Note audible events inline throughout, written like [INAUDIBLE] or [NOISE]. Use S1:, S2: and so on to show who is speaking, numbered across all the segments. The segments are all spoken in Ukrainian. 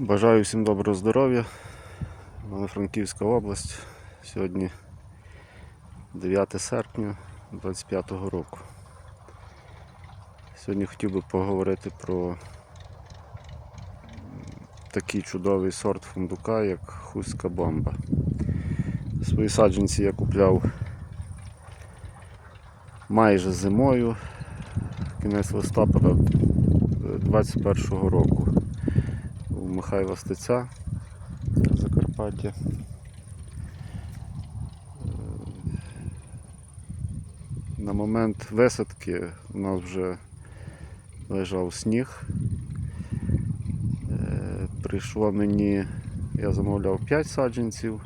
S1: Бажаю всім доброго здоров'я. Івано-Франківська область. Сьогодні 9 серпня 2025 року. Сьогодні хотів би поговорити про такий чудовий сорт фундука, як хуська бомба. Свої саджанці я купляв майже зимою, кінець листопада 2021 року Михайла Стеця Закарпаття. Е, На момент висадки у нас вже лежав сніг. Е, Прийшло мені, я замовляв 5 саджанців,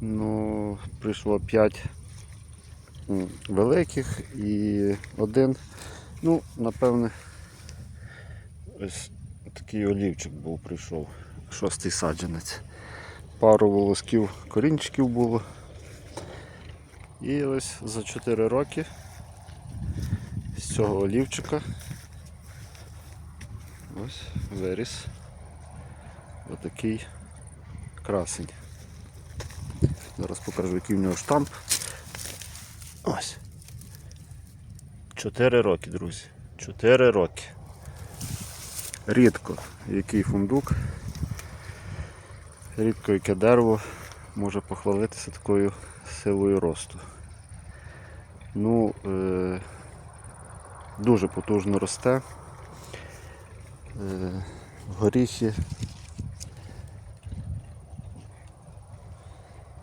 S1: ну, прийшло 5 великих і один, ну, напевне, ось такий олівчик був прийшов, шостий саджанець. Пару волосків корінчиків було. І ось за 4 роки з цього олівчика ось виріс отакий красень. Зараз покажу, який в нього штамп. Ось. 4 роки, друзі. 4 роки. Рідко який фундук, рідко яке дерево може похвалитися такою силою росту. Ну, е, дуже потужно росте. Е, горіхи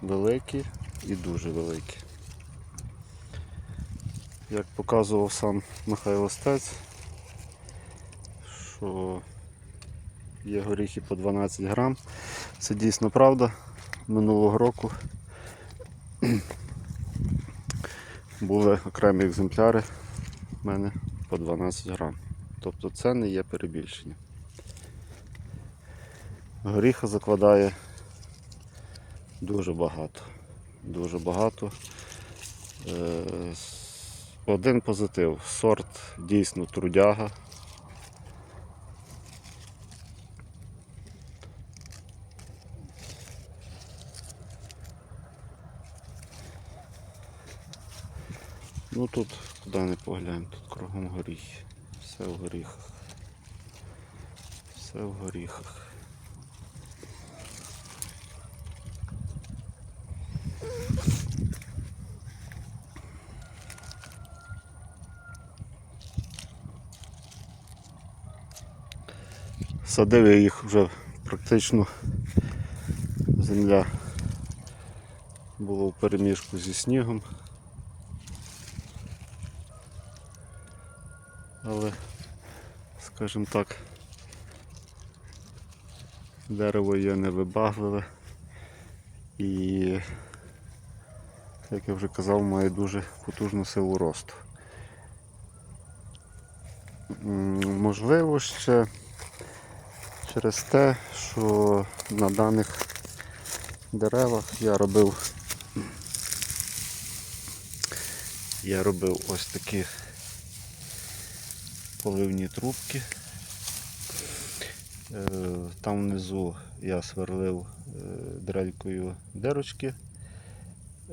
S1: великі і дуже великі. Як показував сам Михайло Стець, що є горіхи по 12 грам. Це дійсно правда. Минулого року [CLEARS THROAT] були окремі екземпляри в мене по 12 грам. Тобто це не є перебільшення. Горіха закладає дуже багато. Дуже багато. Е, Один позитив. Сорт дійсно трудяга. Ну тут куди не поглянь, тут кругом горіхи. Все в горіхах. Все в горіхах. Садив я їх вже практично земля була в переміжку зі снігом. Але, скажімо так, дерево є невибагливе і, як я вже казав, має дуже потужну силу росту. Можливо, ще через те, що на даних деревах я робив я робив ось такі поливні трубки. Е, Там внизу я сверлив е, дрелькою дирочки,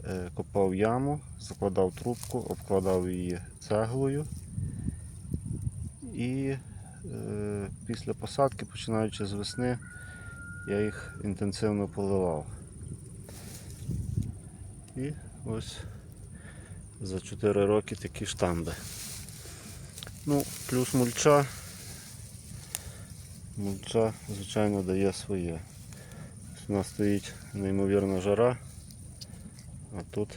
S1: е, копав яму, закладав трубку, обкладав її цеглою і після посадки, починаючи з весни, я їх інтенсивно поливав. І ось за 4 роки такі штамби. Ну, плюс мульча. Мульча, звичайно, дає своє. У нас стоїть неймовірна жара, а тут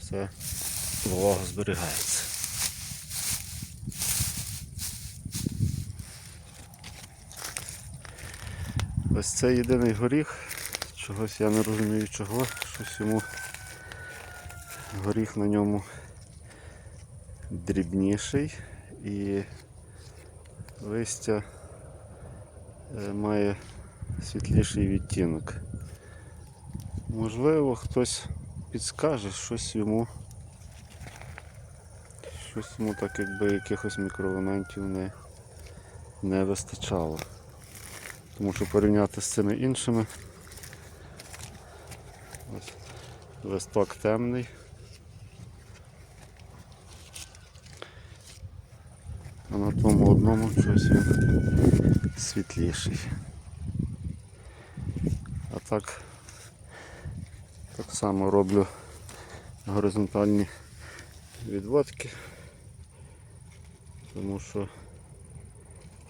S1: все волого зберігається. Ось це єдиний горіх, чогось я не розумію чого, щось йому горіх на ньому дрібніший і листя е, має світліший відтінок. Можливо, хтось підскаже щось йому. Щось йому так якби якихось мікроелементів не, не вистачало. Тому що порівняти з цими іншими. Ось листок темний. На тому одному щось він світліший. А так, так само роблю горизонтальні відводки, тому що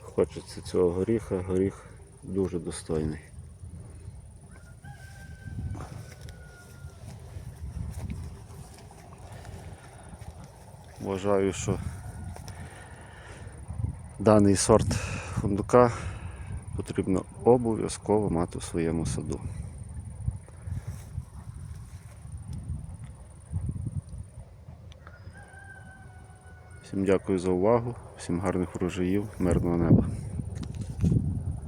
S1: хочеться цього горіха, горіх дуже достойний. Вважаю, що даний сорт фундука потрібно обов'язково мати в своєму саду. Всім дякую за увагу, всім гарних врожаїв, мирного неба.